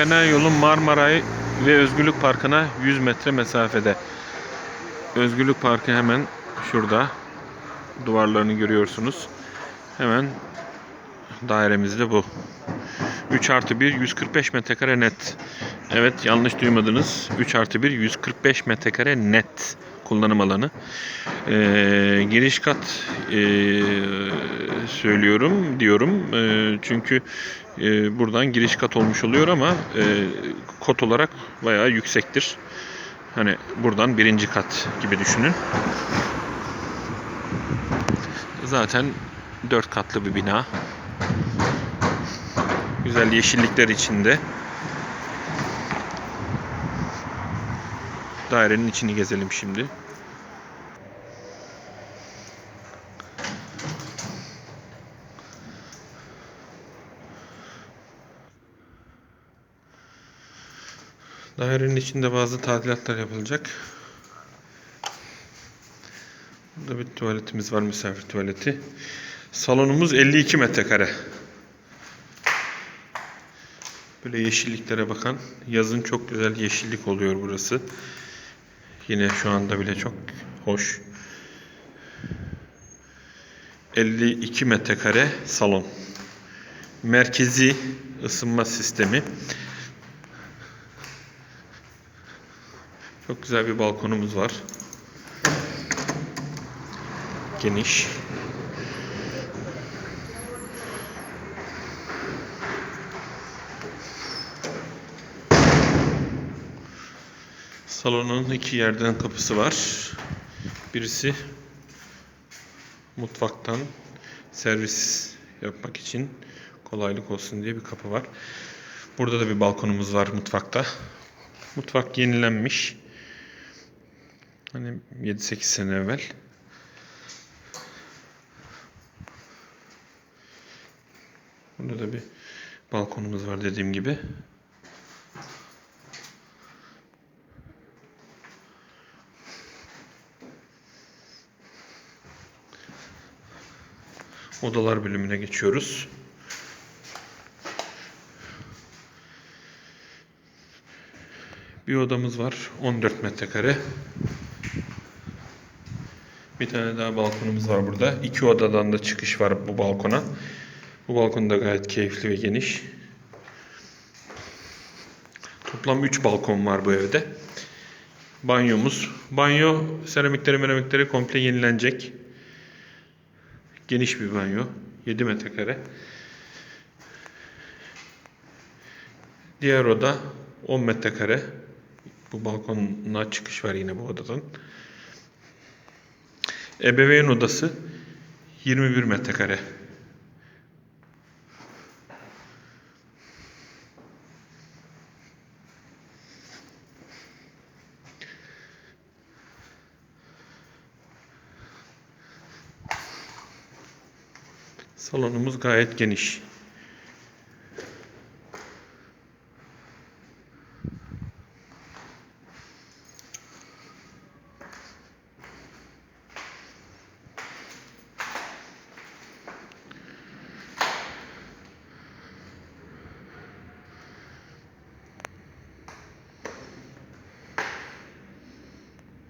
Fena yolun Marmaray ve Özgürlük Parkı'na 100 metre mesafede. Özgürlük Parkı hemen şurada. Duvarlarını görüyorsunuz. Hemen dairemiz de bu. 3 artı 1 145 metrekare net. Evet yanlış duymadınız. 3 artı 1 145 metrekare net kullanım alanı. Ee, giriş kat ee, söylüyorum diyorum. Ee, çünkü ee, buradan giriş kat olmuş oluyor ama ee, kot olarak bayağı yüksektir. Hani buradan birinci kat gibi düşünün. Zaten dört katlı bir bina. Güzel yeşillikler içinde. Dairenin içini gezelim şimdi. Dairenin içinde bazı tadilatlar yapılacak. Burada bir tuvaletimiz var, misafir tuvaleti. Salonumuz 52 metrekare. Böyle yeşilliklere bakan. Yazın çok güzel yeşillik oluyor burası. Yine şu anda bile çok hoş. 52 metrekare salon. Merkezi ısınma sistemi. Çok güzel bir balkonumuz var. Geniş. Salonun iki yerden kapısı var. Birisi mutfaktan servis yapmak için kolaylık olsun diye bir kapı var. Burada da bir balkonumuz var mutfakta. Mutfak yenilenmiş. Hani 7-8 sene evvel. Burada da bir balkonumuz var dediğim gibi. Odalar bölümüne geçiyoruz. Bir odamız var. 14 metrekare. Bir tane daha balkonumuz var burada. İki odadan da çıkış var bu balkona. Bu balkon da gayet keyifli ve geniş. Toplam 3 balkon var bu evde. Banyomuz. Banyo seramikleri meramikleri komple yenilenecek. Geniş bir banyo. 7 metrekare. Diğer oda 10 metrekare. Bu balkona çıkış var yine bu odadan. Ebeveyn odası 21 metrekare. Salonumuz gayet geniş.